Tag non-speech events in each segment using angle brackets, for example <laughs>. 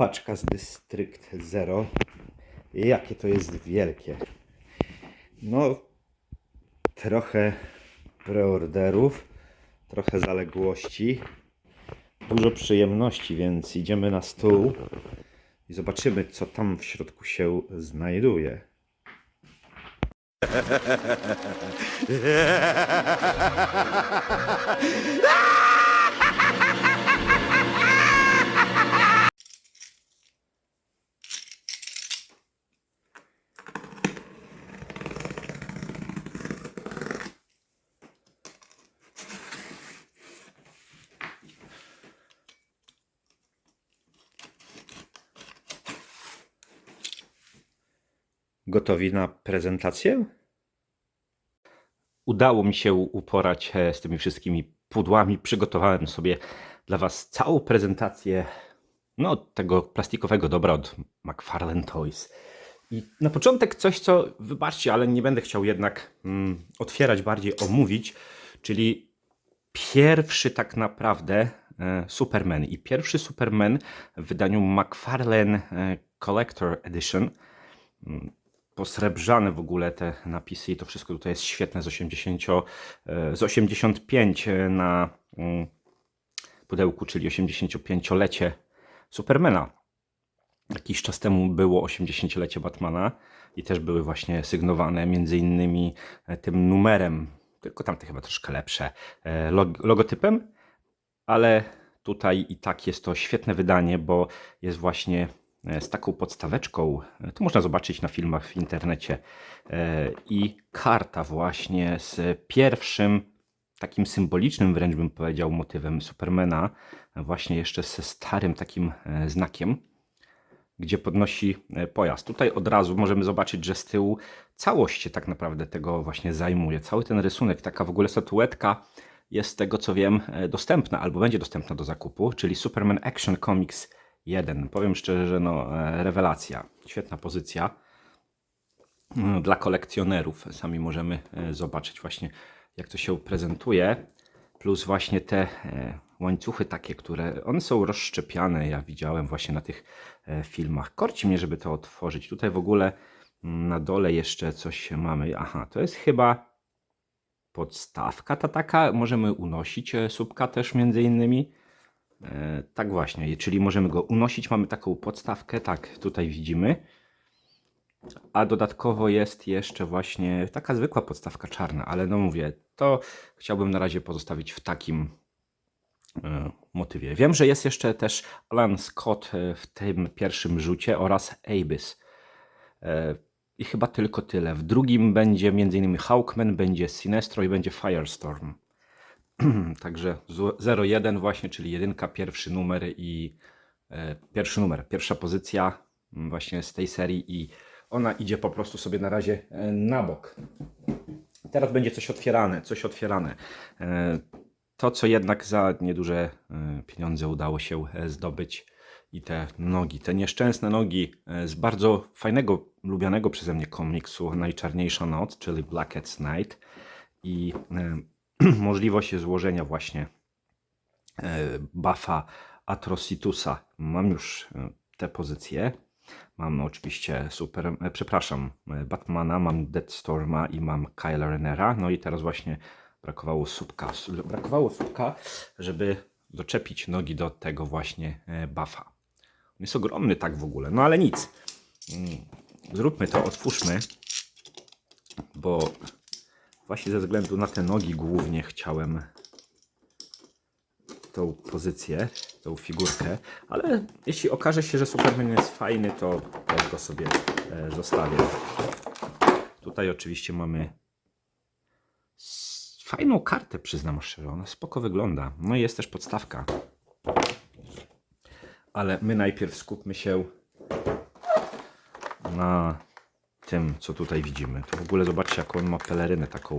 paczka z District Zero. Jakie to jest wielkie. No, trochę preorderów, trochę zaległości, dużo przyjemności, więc idziemy na stół i zobaczymy, co tam w środku się znajduje. <laughs> Gotowi na prezentację? Udało mi się uporać e, z tymi wszystkimi pudłami. Przygotowałem sobie dla Was całą prezentację no, tego plastikowego dobra od McFarlane Toys. I na początek coś, co wybaczcie, ale nie będę chciał jednak mm, otwierać, bardziej omówić, czyli pierwszy tak naprawdę e, Superman. I pierwszy Superman w wydaniu McFarlane e, Collector Edition posrebrzane w ogóle te napisy i to wszystko tutaj jest świetne z 80, e, z 85 na mm, pudełku, czyli 85-lecie Supermana. Jakiś czas temu było 80-lecie Batmana i też były właśnie sygnowane między innymi e, tym numerem, tylko tamte chyba troszkę lepsze, e, log- logotypem, ale tutaj i tak jest to świetne wydanie, bo jest właśnie e, z taką podstaweczką, e, to można zobaczyć na filmach w internecie, e, i karta właśnie z pierwszym, takim symbolicznym wręcz bym powiedział, motywem Supermana, właśnie jeszcze ze starym takim e, znakiem, gdzie podnosi e, pojazd. Tutaj od razu możemy zobaczyć, że z tyłu całość się tak naprawdę tego właśnie zajmuje. Cały ten rysunek, taka w ogóle statuetka jest z tego co wiem e, dostępna albo będzie dostępna do zakupu, czyli Superman Action Comics 1. Powiem szczerze, że no e, rewelacja. Świetna pozycja Mm, dla kolekcjonerów. Sami możemy e, zobaczyć właśnie jak to się prezentuje. Plus właśnie te e, łańcuchy takie, które one są rozszczepiane. Ja widziałem właśnie na tych filmach. Korci mnie, żeby to otworzyć. Tutaj w ogóle mm, na dole jeszcze coś mamy. Aha, to jest chyba podstawka ta taka. Możemy unosić słupka też między innymi. E, tak właśnie, czyli możemy go unosić. Mamy taką podstawkę, tak tutaj widzimy. A dodatkowo jest jeszcze właśnie taka zwykła podstawka czarna, ale no mówię, to chciałbym na razie pozostawić w takim e, motywie. Wiem, że jest jeszcze też Alan Scott e, w tym pierwszym rzucie oraz Abyss. I chyba tylko tyle. W drugim będzie m.in. Hawkman, będzie Sinestro i będzie Firestorm. <clears throat> Także zu- 01 właśnie, czyli jedynka, pierwszy numer i e, pierwszy numer, pierwsza pozycja m, właśnie z tej serii i ona idzie po prostu sobie na razie e, na bok. Teraz będzie coś otwierane, coś otwierane. E, To, co jednak za nieduże e, pieniądze udało się e, zdobyć i te nogi, te nieszczęsne nogi z bardzo fajnego, lubianego przeze mnie komiksu Najczarniejsza Noc, czyli Blackest Night i <clears throat> możliwość złożenia właśnie e, buffa Atrocitusa. Mam już e, te pozycje. Mam oczywiście super, e, przepraszam, Batmana, mam Deathstorma i mam Kyla Renera. No i teraz właśnie brakowało słupka. Brakowało słupka, żeby doczepić nogi do tego właśnie buffa. On jest ogromny tak w ogóle, no ale nic. Mm, Zróbmy to, otwórzmy, bo właśnie ze względu na te nogi głównie chciałem tą pozycję, tą figurkę, ale jeśli okaże się, że Superman jest fajny, to też go sobie e, zostawię. Tutaj oczywiście mamy fajną kartę, przyznam szczerze, ona spoko wygląda. No i jest też podstawka. Ale my najpierw skupmy się na tym, co tutaj widzimy. To w ogóle zobaczcie, jaką on ma pelerynę taką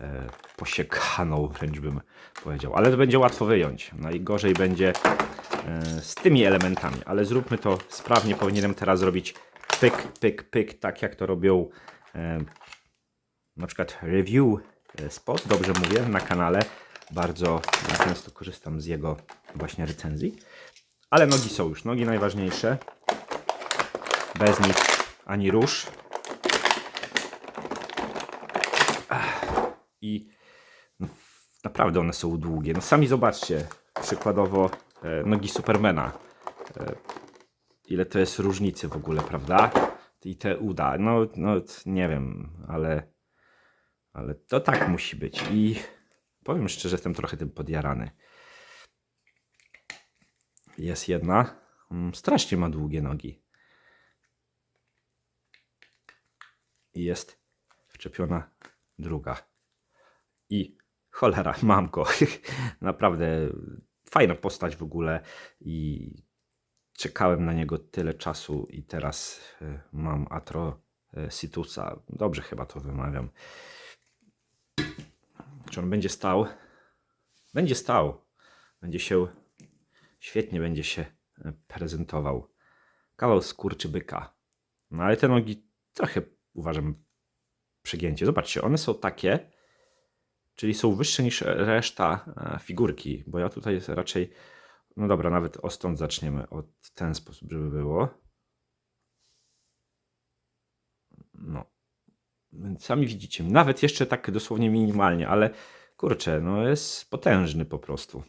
e, posiekaną, wręcz bym powiedział. Ale to będzie łatwo wyjąć. Najgorzej będzie e, z tymi elementami, ale zróbmy to sprawnie. Powinienem teraz zrobić pyk, pyk, pyk, tak jak to robią e, na przykład review e, spot, dobrze mówię, na kanale. Bardzo często korzystam z jego właśnie recenzji. Ale nogi są już, nogi najważniejsze. Bez nich ani rusz. I no, naprawdę one są długie. No sami zobaczcie, przykładowo e, nogi Supermana. E, ile to jest różnicy w ogóle, prawda? I te uda. No, no nie wiem, ale, ale to tak musi być. I powiem szczerze, jestem trochę tym podjarany. Jest jedna. mm, Strasznie ma długie nogi. I jest wczepiona druga. I cholera, <laughs> mam go. <laughs> Naprawdę fajna postać w ogóle. I czekałem na niego tyle czasu i teraz y, mam Atro y, Situsa. Dobrze chyba to wymawiam. Czy on będzie stał? Będzie stał. Będzie się świetnie będzie się y, prezentował. Kawał skórczy byka. No ale te nogi trochę uważam przegięcie. Zobaczcie, one są takie, czyli są wyższe niż reszta e, figurki, bo ja tutaj jest raczej no dobra, nawet o stąd zaczniemy. Od ten sposób, żeby było. No. Sami widzicie, nawet jeszcze tak dosłownie minimalnie, ale kurczę, no jest potężny po prostu.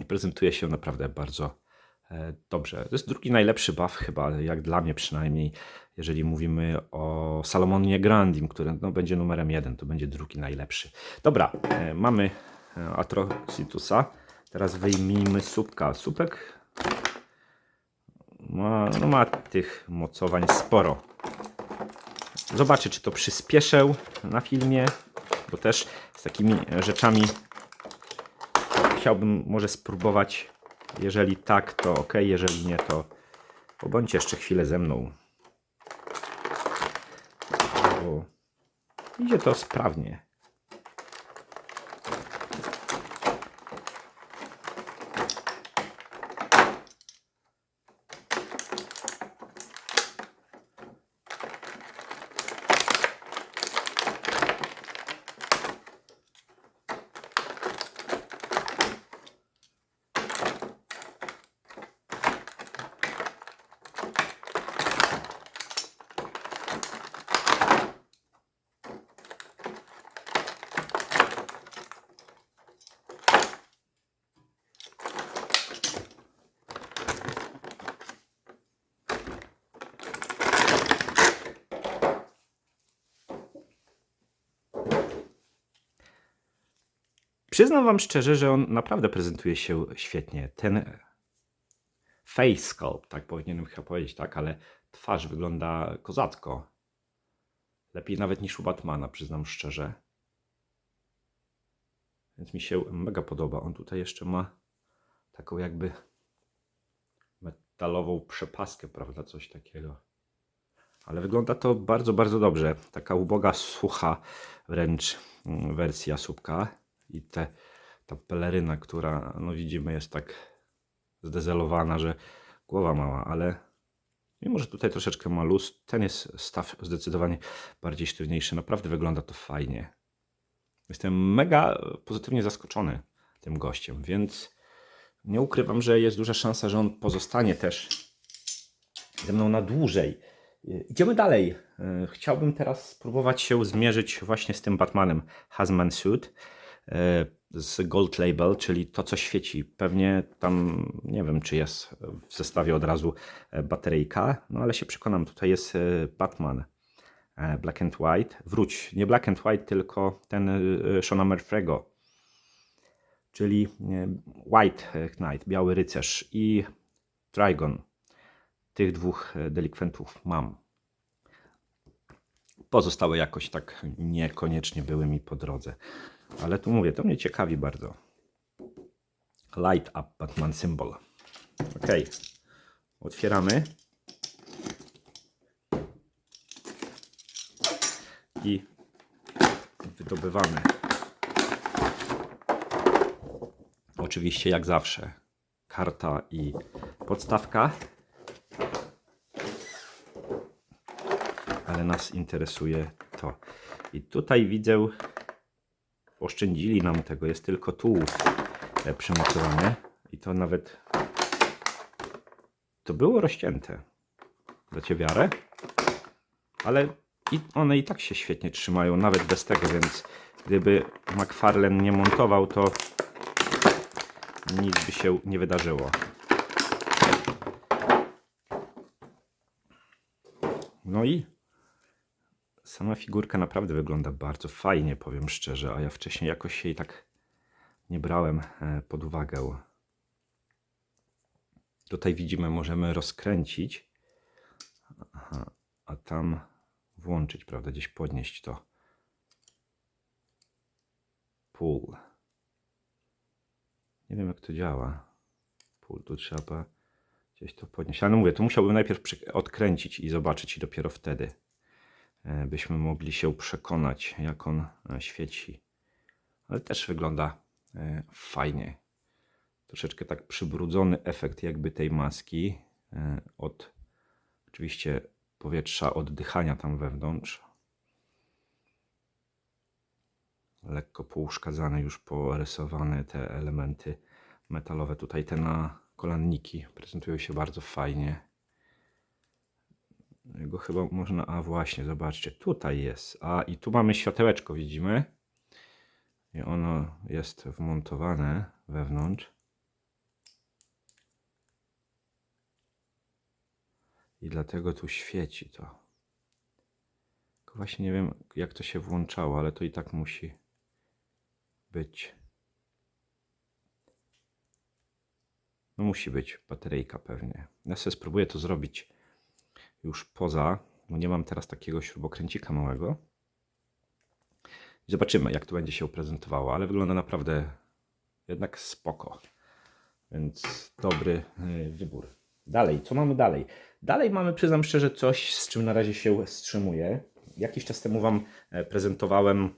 I prezentuje się naprawdę bardzo dobrze. To jest drugi najlepszy buff chyba, jak dla mnie przynajmniej, jeżeli mówimy o Salomonie Grandim, który no, będzie numerem jeden, to będzie drugi najlepszy. Dobra, e, mamy e, Atrocitusa. Teraz wyjmijmy słupka. Słupek ma, no ma tych mocowań sporo. Zobaczę, czy to przyspieszę na filmie, bo też z takimi rzeczami chciałbym może spróbować. Jeżeli tak, to ok, jeżeli nie, to pobądźcie jeszcze chwilę ze mną. Bo idzie to sprawnie. Przyznam wam szczerze, że on naprawdę prezentuje się świetnie. Ten face sculpt, tak powinienem chyba powiedzieć, tak, ale twarz wygląda kozacko. Lepiej nawet niż u Batmana, przyznam szczerze. Więc mi się mega podoba. On tutaj jeszcze ma taką jakby metalową przepaskę, prawda, coś takiego. Ale wygląda to bardzo, bardzo dobrze. Taka uboga, sucha wręcz mm, wersja słupka i te, ta peleryna, która no widzimy jest tak zdezelowana, że głowa mała, ale mimo, że tutaj troszeczkę ma luz, ten jest staw zdecydowanie bardziej sztywniejszy. Naprawdę wygląda to fajnie. Jestem mega pozytywnie zaskoczony tym gościem, więc nie ukrywam, że jest duża szansa, że on pozostanie też ze mną na dłużej. Idziemy dalej. Chciałbym teraz spróbować się zmierzyć właśnie z tym Batmanem Hazman Suit z Gold Label, czyli to, co świeci. Pewnie tam, nie wiem, czy jest w zestawie od razu e, bateryjka, no ale się przekonam, tutaj jest e, Batman e, Black and White. Wróć, nie Black and White, tylko ten e, Shona Murphy'ego, czyli e, White Knight, Biały Rycerz i Trigon. Tych dwóch e, delikwentów mam. Pozostałe jakoś tak niekoniecznie były mi po drodze. Ale tu mówię, to mnie ciekawi bardzo. Light Up Batman Symbol. Ok. Otwieramy. I wydobywamy. Oczywiście, jak zawsze, karta i podstawka. Ale nas interesuje to. I tutaj widzę, oszczędzili nam tego, jest tylko tu e, przymocowane I to nawet to było rozcięte. Dacie wiarę? Ale i one i tak się świetnie trzymają, nawet bez tego, więc gdyby McFarlane nie montował, to nic by się nie wydarzyło. No i sama figurka naprawdę wygląda bardzo fajnie, powiem szczerze, a ja wcześniej jakoś jej tak nie brałem e, pod uwagę. Tutaj widzimy, możemy rozkręcić, Aha, a tam włączyć, prawda, gdzieś podnieść to. Pull. Nie wiem jak to działa. Pull, tu trzeba gdzieś to podnieść. Ale no mówię, to musiałbym najpierw odkręcić i zobaczyć i dopiero wtedy byśmy mogli się przekonać, jak on e, świeci. Ale też wygląda e, fajnie. Troszeczkę tak przybrudzony efekt jakby tej maski e, od oczywiście powietrza, oddychania tam wewnątrz. Lekko pouszkadzane, już porysowane te elementy metalowe. Tutaj te nakolanniki prezentują się bardzo fajnie. Go chyba można, a właśnie, zobaczcie, tutaj jest. A i tu mamy światełeczko, widzimy. I ono jest wmontowane wewnątrz. I dlatego tu świeci to. Właśnie nie wiem, jak to się włączało, ale to i tak musi być. No musi być bateryjka pewnie. Ja sobie spróbuję to zrobić już poza, bo nie mam teraz takiego śrubokręcika małego. Zobaczymy, jak to będzie się prezentowało, ale wygląda naprawdę jednak spoko. Więc dobry y, wybór. Dalej, co mamy dalej? Dalej mamy, przyznam szczerze, coś, z czym na razie się wstrzymuję. Jakiś czas temu Wam e, prezentowałem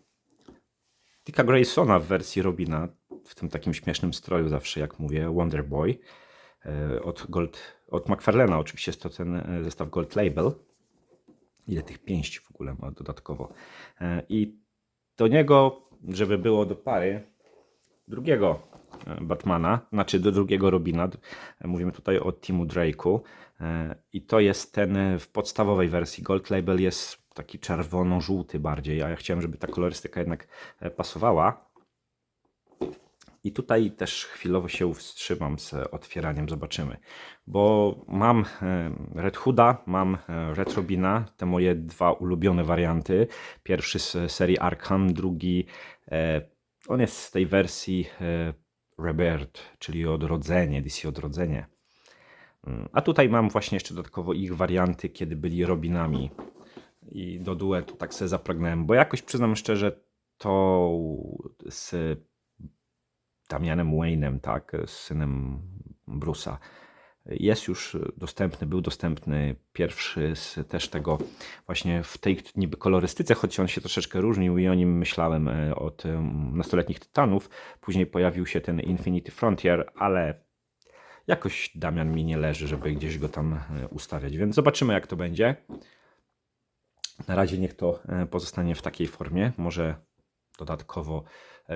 Dicka Graysona w wersji Robina, w tym takim śmiesznym stroju zawsze, jak mówię, Wonder Boy. E, Od, Gold, od McFarlane'a oczywiście jest to ten e, zestaw Gold Label. Ile tych pięści w ogóle ma dodatkowo. E, I do niego, żeby było do pary, drugiego Batmana, znaczy do drugiego Robina. Mówimy tutaj o Timu Drake'u. I to jest ten w podstawowej wersji. Gold Label jest taki czerwono-żółty bardziej, a ja chciałem, żeby ta kolorystyka jednak pasowała. I tutaj też chwilowo się wstrzymam z otwieraniem, zobaczymy. Bo mam e, Red Hooda, mam e, Red Robina, te moje dwa ulubione warianty. Pierwszy z serii Arkham, drugi e, on jest z tej wersji Rebirth, czyli odrodzenie, DC odrodzenie. Mm, A tutaj mam właśnie jeszcze dodatkowo ich warianty, kiedy byli Robinami. I do duetu tak sobie zapragnąłem, bo jakoś przyznam szczerze, to z Damianem Wayne'em, tak, z synem Bruce'a, jest już dostępny, był dostępny pierwszy z też tego właśnie w tej niby kolorystyce, choć on się troszeczkę różnił i o nim myślałem e, od em, nastoletnich Tytanów. Później pojawił się ten Infinity Frontier, ale jakoś Damian mi nie leży, żeby gdzieś go tam e, ustawiać, więc zobaczymy jak to będzie. Na razie niech to e, pozostanie w takiej formie. Może dodatkowo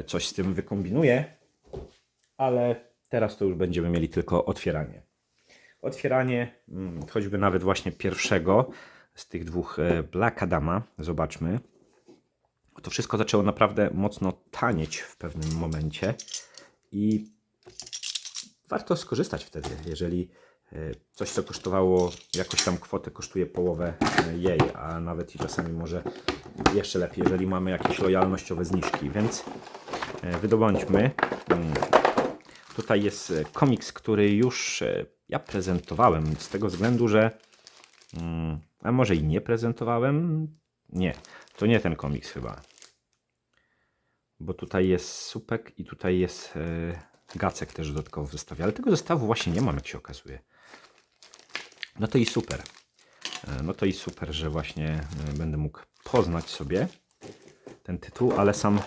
coś z tym wykombinuję, ale teraz to już będziemy mieli tylko otwieranie. Otwieranie, mm, choćby nawet właśnie pierwszego z tych dwóch e, Black Adama. Zobaczmy. To wszystko zaczęło naprawdę mocno tanieć w pewnym momencie i warto skorzystać wtedy, jeżeli e, coś, co kosztowało jakąś tam kwotę, kosztuje połowę e, jej, a nawet i czasami może jeszcze lepiej, jeżeli mamy jakieś lojalnościowe zniżki, więc wydobądźmy. Tutaj jest e, komiks, który już e, ja prezentowałem, z tego względu, że mm, a może i nie prezentowałem? Nie, to nie ten komiks chyba. Bo tutaj jest supek i tutaj jest e, gacek też dodatkowo w zestawie, ale tego zestawu właśnie nie mam, jak się okazuje. No to i super. No to i super, że właśnie będę mógł poznać sobie ten tytuł, ale sam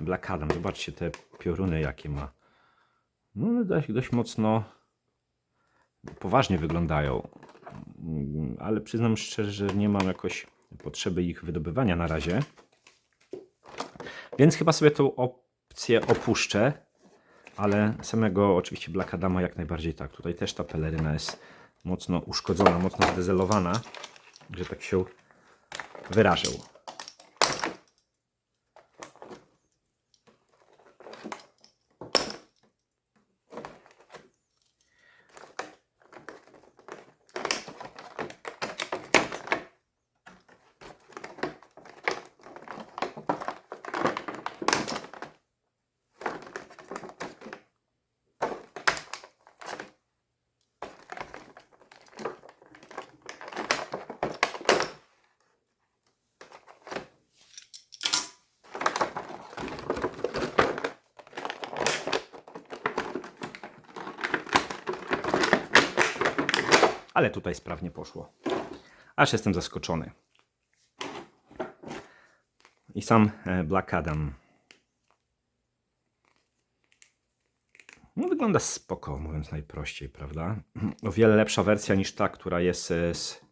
Black Adam, zobaczcie te pioruny jakie ma. No dość, dość mocno poważnie wyglądają, ale przyznam szczerze, że nie mam jakoś potrzeby ich wydobywania na razie. Więc chyba sobie tą opcję opuszczę ale samego oczywiście Black Adama jak najbardziej tak. Tutaj też ta peleryna jest mocno uszkodzona, mocno zdezelowana, że tak się wyrażę. Ale tutaj sprawnie poszło. Aż jestem zaskoczony. I sam e, Black Adam. No, wygląda spoko, mówiąc najprościej, prawda? O wiele lepsza wersja niż ta, która jest e, z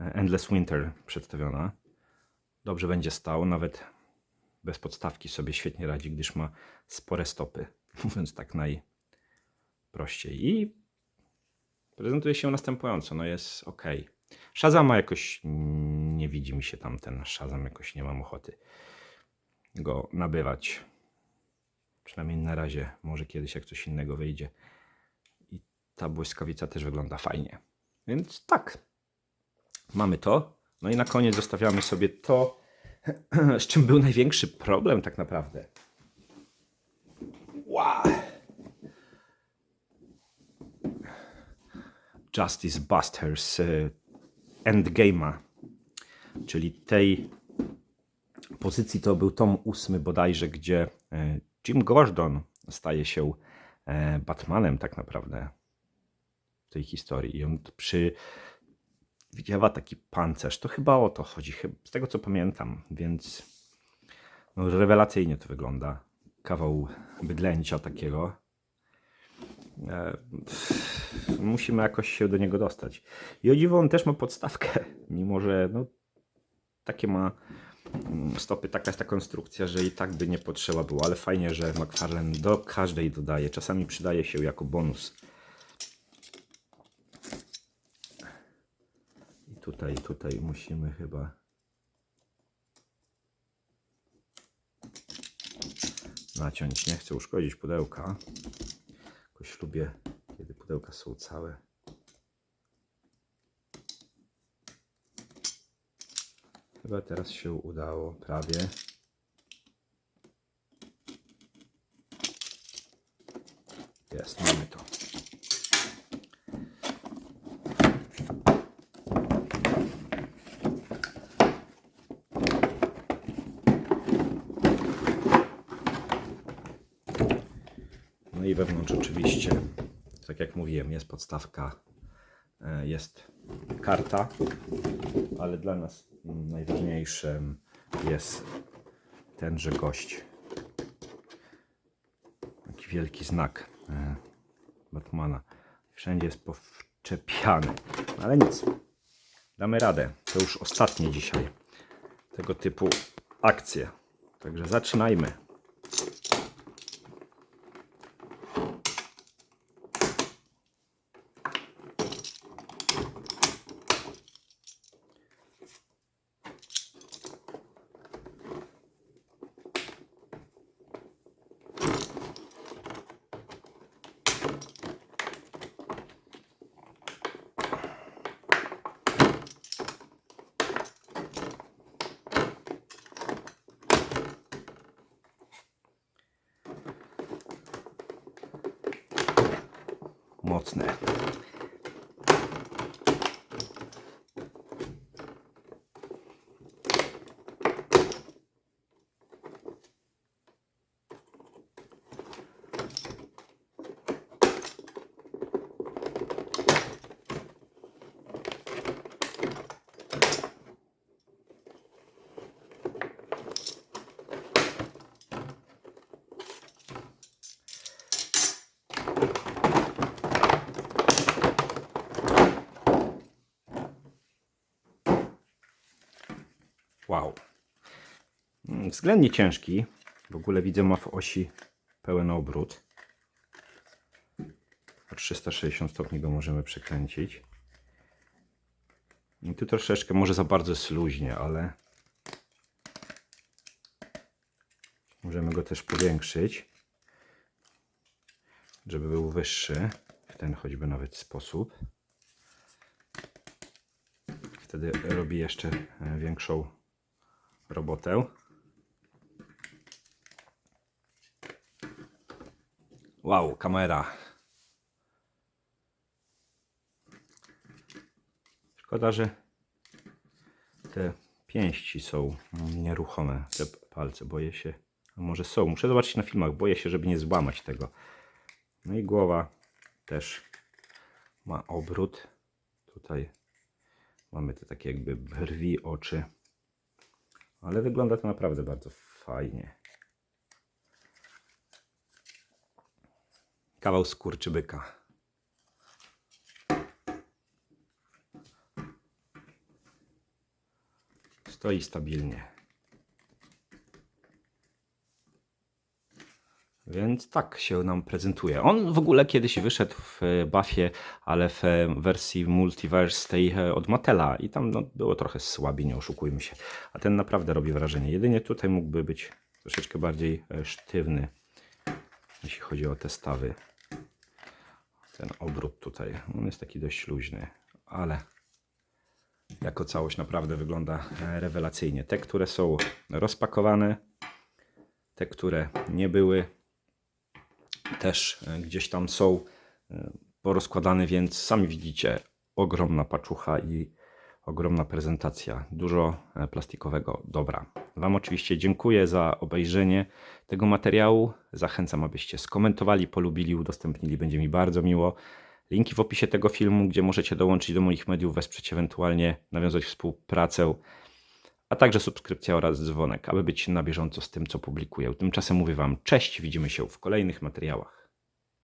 e, Endless Winter przedstawiona. Dobrze będzie stał, nawet bez podstawki sobie świetnie radzi, gdyż ma spore stopy, <laughs> mówiąc tak najprościej. I prezentuje się następująco, no jest ok. Shazama jakoś nie widzi mi się tam ten Shazam, jakoś nie mam ochoty go nabywać. Przynajmniej na razie, może kiedyś jak coś innego wyjdzie. I ta błyskawica też wygląda fajnie. Więc tak, mamy to. No i na koniec zostawiamy sobie to, <clears throat> z czym był największy problem tak naprawdę. Wow. Justice Busters y, Endgame'a, czyli tej pozycji to był tom ósmy bodajże, gdzie y, Jim Gordon staje się e, Batmanem tak naprawdę w tej historii i on przy widziała taki pancerz, to chyba o to chodzi, z tego co pamiętam, więc no, rewelacyjnie to wygląda. Kawał bydlęcia takiego. E, musimy jakoś się do niego dostać. I o dziwo on też ma podstawkę, <laughs> mimo że no, takie ma mm, stopy, taka jest ta konstrukcja, że i tak by nie potrzeba było, ale fajnie, że McFarlane do każdej dodaje. Czasami przydaje się jako bonus. I tutaj, tutaj musimy chyba naciąć. Nie chcę uszkodzić pudełka. Jakoś lubię, kiedy pudełka są całe. Chyba teraz się udało, prawie. Jest, mamy to. No i wewnątrz oczywiście, tak jak mówiłem, jest podstawka, e, jest karta, ale dla nas najważniejszym jest tenże gość. Taki wielki znak e, Batmana. Wszędzie jest powczepiany, No ale nic. Damy radę. To już ostatnie dzisiaj tego typu akcje. Także zaczynajmy. Mocne. Względnie ciężki. W ogóle widzę ma w osi pełen obrót. O 360 stopni go możemy przekręcić. I tu troszeczkę może za bardzo jest luźnie, ale możemy go też powiększyć, żeby był wyższy w ten choćby nawet sposób. Wtedy robi jeszcze e, większą robotę. Wow, kamera. Szkoda, że te pięści są nieruchome, te palce. Boję się, a może są. Muszę zobaczyć na filmach. Boję się, żeby nie złamać tego. No i głowa też ma obrót. Tutaj mamy te takie jakby brwi, oczy. Ale wygląda to naprawdę bardzo fajnie. Kawał skurczybyka. Stoi stabilnie. Więc tak się nam prezentuje. On w ogóle kiedyś wyszedł w Buffie, ale w wersji Multiverse tej e, od Matela i tam no, było trochę słabiej, nie oszukujmy się. A ten naprawdę robi wrażenie. Jedynie tutaj mógłby być troszeczkę bardziej e, sztywny, jeśli chodzi o te stawy. Ten obrót tutaj, on jest taki dość luźny, ale jako całość naprawdę wygląda e, rewelacyjnie. Te, które są rozpakowane, te, które nie były, też e, gdzieś tam są e, porozkładane, więc sami widzicie, ogromna paczucha i ogromna prezentacja. Dużo e, plastikowego dobra. Wam oczywiście dziękuję za obejrzenie tego materiału. Zachęcam, abyście skomentowali, polubili, udostępnili. Będzie mi bardzo miło. Linki w opisie tego filmu, gdzie możecie dołączyć do moich mediów, wesprzeć ewentualnie, nawiązać współpracę, a także subskrypcja oraz dzwonek, aby być na bieżąco z tym, co publikuję. Tymczasem mówię Wam cześć, widzimy się w kolejnych materiałach.